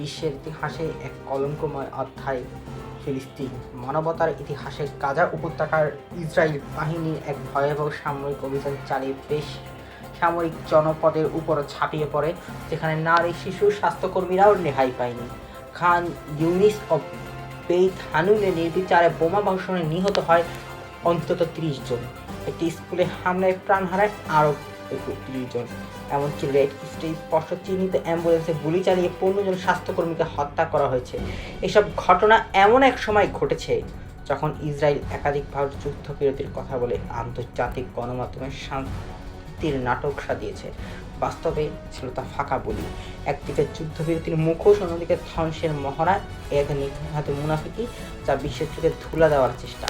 বিশ্বের ইতিহাসে এক কলঙ্কময় অধ্যায়, ফিলিস্তিন। মানবতার ইতিহাসে গাজা উপত্যকার ইসরায়েল বাহিনীর এক ভয়াবহ সামরিক অভিযান চালিয়ে বেশ সামরিক জনপদের উপর ছাপিয়ে পড়ে, যেখানে নারী, শিশু, স্বাস্থ্যকর্মীরাও রেহাই পায়নি। খান ইউনিস ও বেইত হানুনে নির্বিচারে বোমা বর্ষণে নিহত হয় অন্তত ত্রিশ জন। একটি স্কুলে হামলায় প্রাণ হারায় আরও ত্রিশ জন এমনকি রেড স্টেট স্পষ্ট চিহ্নিত অ্যাম্বুলেন্সে গুলি চালিয়ে পনেরো জন স্বাস্থ্যকর্মীকে হত্যা করা হয়েছে। এসব ঘটনা এমন এক সময় ঘটেছে যখন ইসরায়েল একাধিকবার যুদ্ধবিরতির কথা বলে আন্তর্জাতিক গণমাধ্যমে শান্তির নাটক সাজিয়েছে। বাস্তবে ছিল তা ফাঁকা বলি। একদিকে যুদ্ধবিরতির মুখোশ, অন্যদিকে ধ্বংসের মহড়া, এক হাতে মুনাফিকি যা বিশ্বের চোখে ধুলা দেওয়ার চেষ্টা।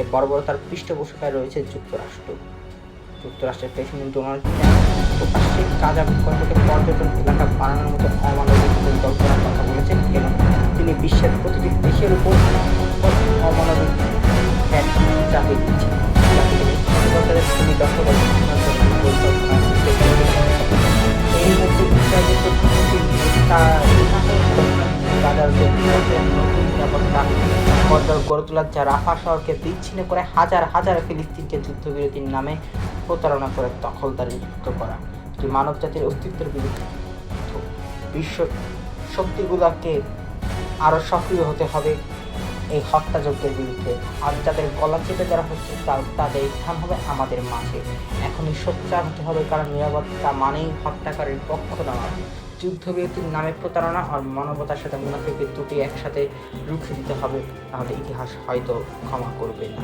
এ বর্বরতার পৃষ্ঠপোষকায় রয়েছে যুক্তরাষ্ট্র। যুক্তরাষ্ট্রের প্রেসিডেন্ট ডোনাল্ড ট্রাম্প প্রকাশ্যে গাজা ভূখণ্ডকে পর্যটন এলাকা বানানোর মতো অমানবিক পরিকল্পনার কথা বলেছেন এবং তিনি বিশ্বের প্রতিটি দেশের উপর অমানবিক ভ্যাট চাপিয়ে দিচ্ছেন। এই মধ্যে নেতানিয়াহু নতুন নিরাপত্তা বন্দর গড়ে তোলার যা রাফা শহরকে বিচ্ছিন্ন করে হাজার হাজার ফিলিস্তিনকে যুদ্ধবিরতির নামে প্রতারণা করে দখলদারি মুক্ত করা। এটি মানব জাতির অস্তিত্বের বিরুদ্ধে বিশ্ব শক্তিগুলোকে আরও সক্রিয় হতে হবে, এই হত্যাযজ্ঞের বিরুদ্ধে। আর যাদের গলা চেপে দেওয়া হচ্ছে তাদের স্থান হবে আমাদের মাঝে। এখনই সোচ্চার হতে হবে, কারণ নিরাপত্তা মানেই হত্যাকারীর পক্ষ নেওয়া যুদ্ধবিরতির নামে প্রতারণা আর মানবতার সাথে মুনাফিকের দুটি একসাথে রুখে দিতে হবে, তাহলে ইতিহাস হয়তো ক্ষমা করবে না।